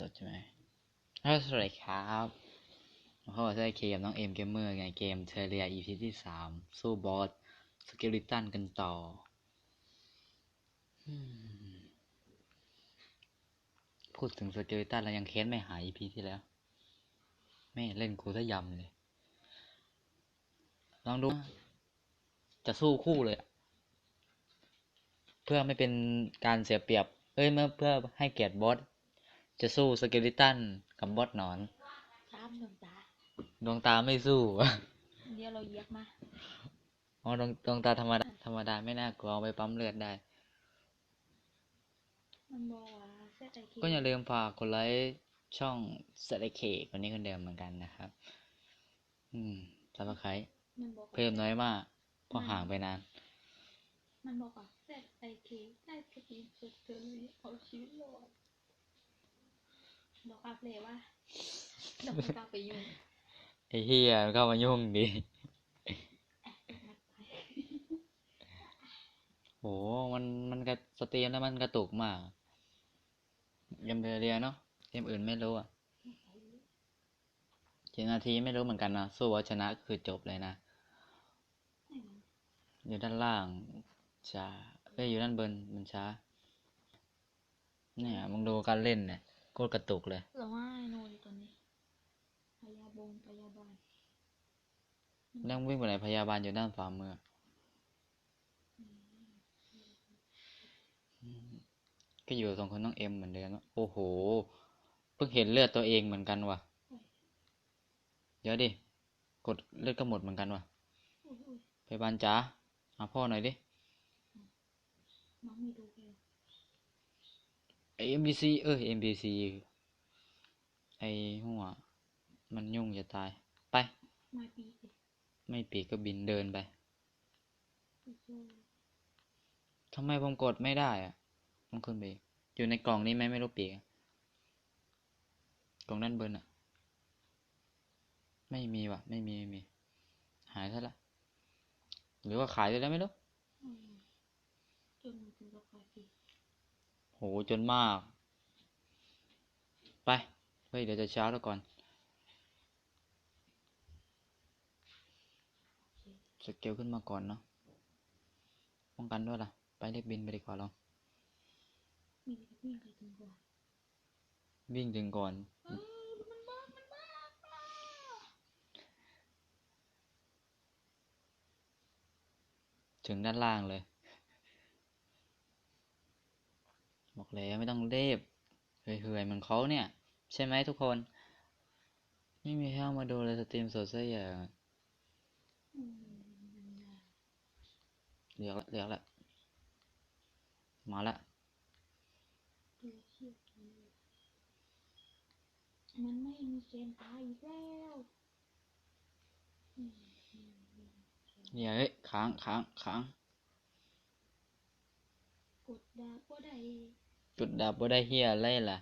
จดใช่ไหมฮัลโหลสวัสดีครับมาพบกับเคกับน้องเอ็มเกมเมอร์ไงเกมเทเรีย EP ที่สามสู้บอสสเกลิตันกันต่อพูดถึงสเกลิตันแล้วยังเค้นไม่หาย EP ที่แล้ว ไม่เล่นกูซะยำเลย ลองดู จะสู้คู่เลย เพื่อไม่เป็นการเสียเปรียบ เอ้ยเมื่อเพื่อให้เกียรติบอส จะสู้สเกลิตันกับบอสหนอนสามดวงตา ดวงตาไม่สู้ เดี๋ยวเราเหยียบมา อ๋อดวงดวงตาธรรมดาธรรมดาไม่น่ากลัวเอาไปปั๊มเลือดได้ มันบอกว่าเส้นใจคิดก็อย่าลืมฝากกดไลค์ช่องสเตเคคนนี้คนเดิมเหมือนกันนะครับ อืมซับสไครต์มันบอกว่าเพิ่มน้อยมากเพราะห่างไปนาน มันบอกว่าเส้นใจคิดได้สติสุดเลยเอาชีวิตรอด บอกอัพเลยว่าเราไม่กล้าไปยุ่งไอ้เฮียมันเข้ามายุ่งดิโหมันมันกระสตรีมแล้วมันกระตุกมากเกมเบเรียเนาะเกมอื่นไม่รู้อะกี่นาทีไม่รู้เหมือนกันนะสู้ว่าชนะคือจบเลยนะ อยู่ด้านล่างช้าเอ้ยอยู่ด้านบนมันช้า เนี่ยมึงดูการเล่นเนี่ย โคตรกระตุกเลยเราว่าไอ้โนอยู่ตอนนี้พยาบงพยาบาลแล้ววิ่งไปไหนพยาบาลอยู่ด้านฝ่ามืออืมก็อยู่สองคนน้องเอ็มเหมือนเดิมอะโอ้โห เพิ่งเห็นเลือดตัวเองเหมือนกันว่ะ เดี๋ยวดิ กดเลือดก็หมดเหมือนกันว่ะอุ้ยอุ้ยพยาบาลจ๋าหาพ่อหน่อยดิน้อง ไม่ดูเลยไอเอ็มบีซีเออเอ็มบีซีไอหัว มันยุ่งจะตาย ไปมาปีสิไม่ปีกก็บินเดินไปโอ้โหทำไมผมกดไม่ได้อะต้องขึ้นไปอีกอยู่ในกล่องนี้ไหมไม่รู้ปีกอะกล่องด้านบนอะไม่มีว่ะ ไม่มีไม่มี หายซะละ หรือว่าขายไปแล้วไม่รู้อืมจนถึงกับขายปีโห จนมาก ไป เฮ้ย เดี๋ยวจะเช้าแล้วก่อน สเกลขึ้นมาก่อนเนาะ ป้องกันด้วยล่ะ ไปเรียกบินไปดีกว่าเราวิ่งถึงก่อนวิ่งถึงก่อนถึงด้านล่างเลย บอกแล้วไม่ต้องเรีบเฮ้ยๆเหมือนเขาเนี่ย ใช่ไหมทุกคน ไม่มีใครเข้ามาดูเลยสตรีมสดซะอย่างอืมมันยากเรียกละเรียกละมาละดูเชี่ยเลยมันไม่มีเกมตายอีกแล้วอืมอืมอืมเนี่ยเฮ้ยค้างค้างค้างกดดาบก็ได้ จุดดับบ่ได้เฮียอะไรล่ะ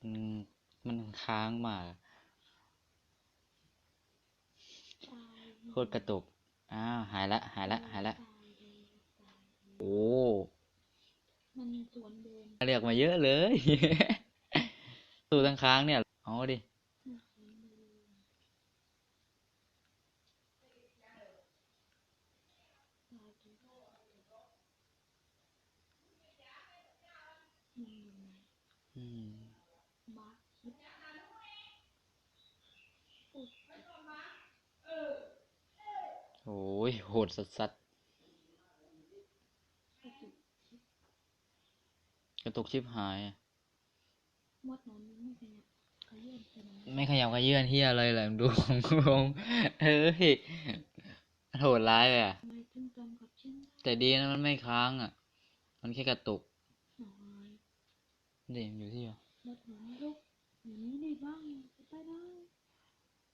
มันมันค้างมากตายโคตรกระตุก อ้าวหายละ หายละ หายละตายเลยตายเลยโอ้มันสวนเดินเรียกมาเยอะเลยสู้ทั้งค้างเนี่ย เอาดิ มันสวนเดินตายเลยอืม อืม มาคิดอุ๊ย โอ้ยโหดสัสสัสกระตุกกระตุกชิบหายอะมดนอนมันไม่ขยับขยื่นไปไหนไม่ขยับขยื่นเฮียอะไรเลยดูของกูลงเฮ้ยโหดร้ายเลยอะทำไมถึงตรงกับฉันแต่ดีนะมันไม่ค้างอะ มันแค่กระตุกหน่อยนี่มันอยู่ที่มดนอนลุกอย่างนี้ได้บ้างไปได้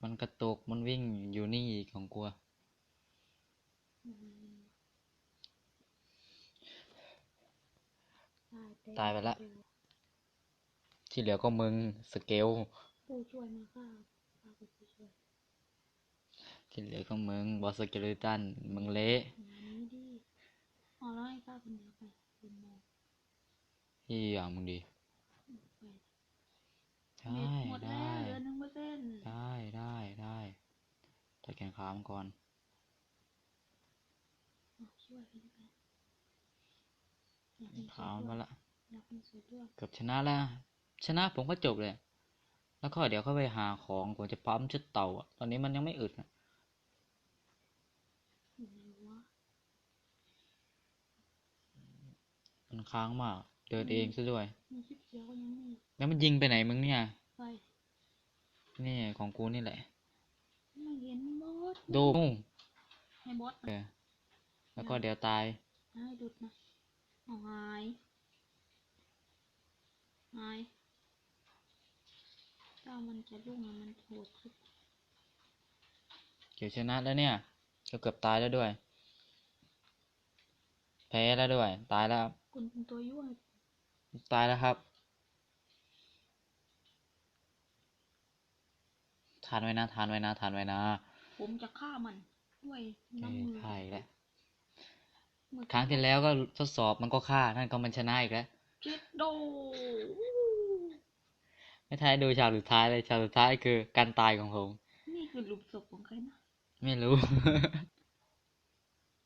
มันกระตุกมันวิ่งอยู่นี่อีกของกูอะอืม ตายไปละ ที่เหลือก็มึงสเกลผู้ช่วยมาฆ่าที่เหลือก็มึงบอสเกลตันมึงเละที่อย่างมึงดีใช่ได้ได้ได้ได้ถอดแกงขามก่อน ช่วยกันดีกว่าอยากเป็นขาวมาละอยากเป็นสวยด้วยเกือบชนะแล้ว ชนะผมก็จบเลย แล้วก็เดี๋ยวเข้าไปหาของผมจะปั๊มชุดเต่าอะตอนนี้มันยังไม่อึดอะอยู่ไหนวะมันค้างมาก เดินเองซะด้วยมีคลิปเสียวก็ยังมีแล้วมันยิงไปไหนมึงเนี่ยไปนี่ของกูนี่แหละไม่เห็นบอสดูให้บอสเออ แล้วก็เดี๋ยวตายให้ดุดนะเอาหายหายถ้ามันจะลุ่งอะมันโหดสุดเกี่ยวชนะแล้วเนี่ยก็เกือบตายแล้วด้วย แพ้แล้วด้วย ตายแล้วครับคุณเป็นตัวยั่วตายแล้วครับทานไว้นะทานไว้นะทานไว้นะ ผมจะฆ่ามันด้วยเอ้น้ำยมือฆ่าอีกแล้วมือ ครั้งที่แล้วก็ทดสอบมันก็ฆ่านั่นก็มันชนะอีกแล้วเจ็ดโดไม่ท้ายดูฉากสุดท้ายเลยฉากสุดท้ายคือการตายของผม นี่คือหลุมศพของใครนะ ไม่รู้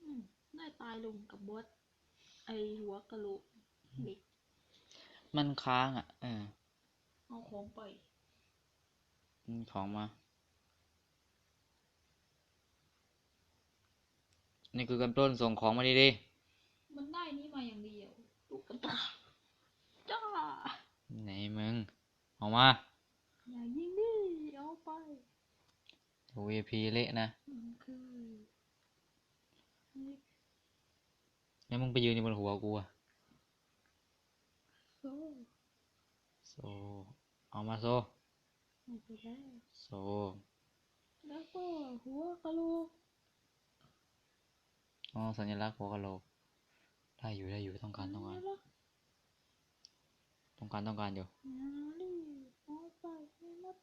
อืมได้ตายลงกับบอสไอหัวกะโหลกเด็กมันค้างอะเออเอาของไปมันของมา นี่คือการปล้นส่งของมาดีมันได้นี่มาอย่างเดียวตุ๊กตาจ้าๆไหนมึงออกมาอย่ายิงดิเอาไปโอ้ VIP เละนะมันคือนี่แล้วมึงไปยืนอยู่บนหัวกูอะโซ่โซเอามาโซเอาไปแล้วโซ แล้วก็หัวกะโหลก อ๋อสัญลักษณ์หัวกะโหลกได้อยู่ได้อยู่ต้องการต้องการแล้วต้องการต้องการอยู่อย่าดิเอาไปให้หมด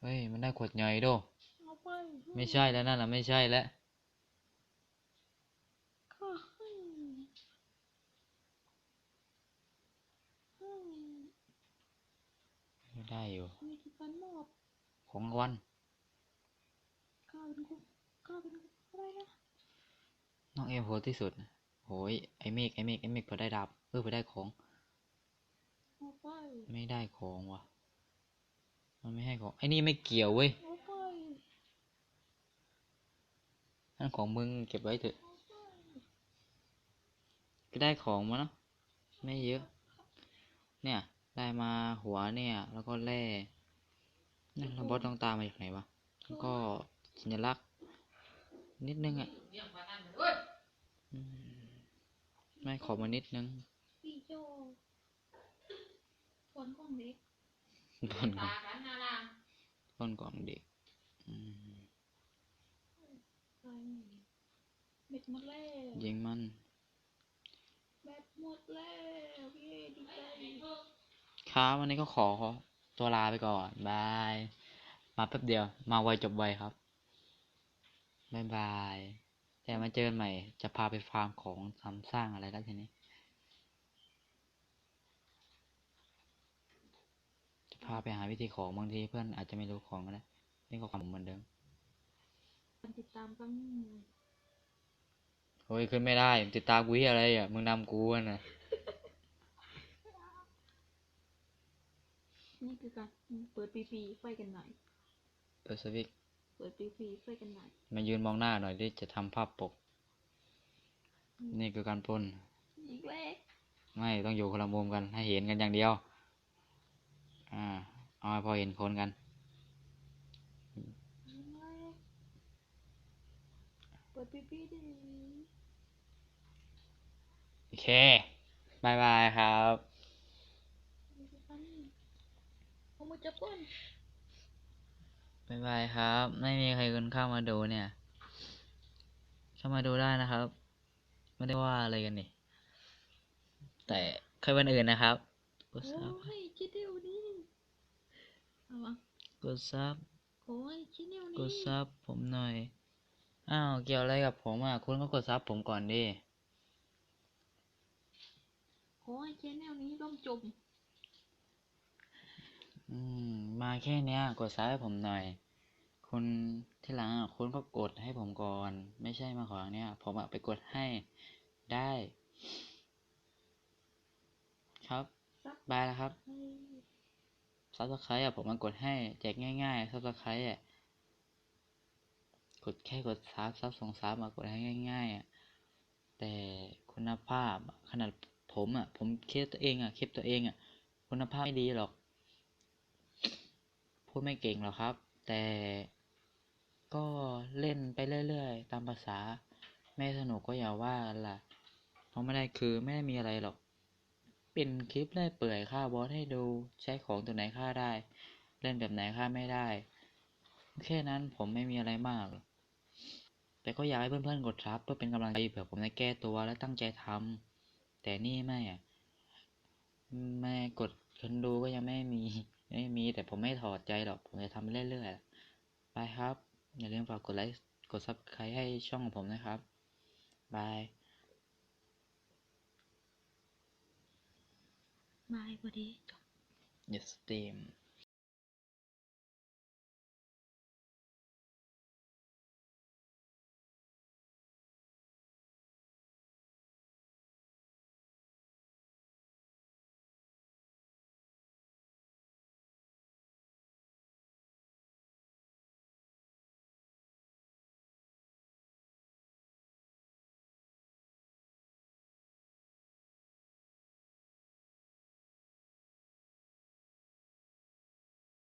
เฮ้ยมันได้ขวดใหญ่โดเอาไปไม่ใช่แล้วนั่นน่ะไม่ใช่แล้วข้าให้ให้ไม่ได้อยู่มีที่การมอบของรางวัลข้าเป็นคน ข้าเป็นคนอะไรนะน้องเอ็มโหดที่สุดนะโหยไอเมฆไอเมฆไอเมฆพอได้ดาบเออพอได้ของเอาไปไม่ได้ของว่ะ มันไม่ให้ของไอ้นี่ไม่เกี่ยวเว้ยเอาไปนั่นของมึงเก็บไว้เถอะเอาไปก็ได้ของมาเนาะไม่เยอะ เนี่ย ได้มาหัวเนี่ย แล้วก็แร่นี่แล้วบอสต้องตามมาจากไหนวะแล้วก็สัญลักษณ์ นิดนึงอะอืมไม่ขอมานิดนึงพี่โจฝนของเด็กต้นก่อนต้นกล่องเด็กอืมไปเบ็ดหมดแล้วยิงมันแบตหมดแล้วเย้ดีใจครับวันนี้ก็ขอตัวลาไปก่อน บาย มาแป๊บเดียว มาไวจบไวครับ บายบาย แต่มาเจอกันใหม่ จะพาไปฟาร์มของทำสร้างอะไรแล้วทีนี้ จะพาไปหาวิธีของบางทีเพื่อนอาจจะไม่รู้ของก็ได้ นี่ก็ความเหมือนเดิมการติดตามกันโอ้ยขึ้นไม่ได้ ติดตามกูที่อะไรอะ มึงนำกูอะนะนี่คือการเปิดปีปีไฟกันหน่อยเออสวิก เปิดปีปีไฟกันหน่อยมายืนมองหน้าหน่อยดิจะทำภาพปก นี่คือการปล้น อีกแล้วไม่ต้องอยู่คนละมุมกัน ให้เห็นกันอย่างเดียว อ่า เอาให้พอเห็นคนกัน อีกแล้วเปิดปีปีดิโอเคบายบายครับนี่คือการเอามาจับก้น บายบายครับ ไม่มีใครคนเข้ามาดูเนี่ย เข้ามาดูได้นะครับ ไม่ได้ว่าอะไรกันนี่ แต่ใครวันอื่นนะครับกดโอ้ซับยคิดเดียวนี้เอาวะกดซับโอ้ยคิดเดียวกนี้ดซับผมหน่อย อ้าว เกี่ยวอะไรกับผมอะ คุณก็กดซับผมก่อนดิโอ้ยคิดเดียวนี้ล่มจม อืม มาแค่เนี้ย กดซับให้ผมหน่อย คุณที่หลังอะคุณก็กดให้ผมก่อน ไม่ใช่มาขอเนี่ยผมอะไปกดให้ได้ ครับบายแล้วครับซับสไครต์อะผมมากดให้แจกง่ายๆซับสไครต์อะกดแค่กดซับซับสองซับมากดให้ง่ายๆอะแต่คุณภาพขนาดผมอะผมคลิปตัวเองอะคลิปตัวเองอะคุณภาพไม่ดีหรอก พูดไม่เก่งหรอกครับ แต่ก็เล่นไปเรื่อยๆ ตามภาษา ไม่สนุกก็อย่าว่าล่ะ เพราะไม่ได้คือไม่ได้มีอะไรหรอก เป็นคลิปเล่อยเปื่อยฆ่าบอสให้ดู ใช้ของตัวไหนฆ่าได้ เล่นแบบไหนฆ่าไม่ได้ แค่นั้นผมไม่มีอะไรมากหรอกแต่ก็อยากให้เพื่อนๆ กดซับเพื่อเป็นกำลังใจเผื่อผมได้แก้ตัวและตั้งใจทำแต่นี่ไม่อะไม่กดคนดูก็ยังไม่มี ไม่มีแต่ผมไม่ถอดใจหรอก ผมจะทำไปเรื่อยๆ ไปครับ อย่าลืมฝากกดไลค์ กดซับสไครต์ให้ช่องของผมนะครับ บายมาให้พอดีจบ Yes, steam.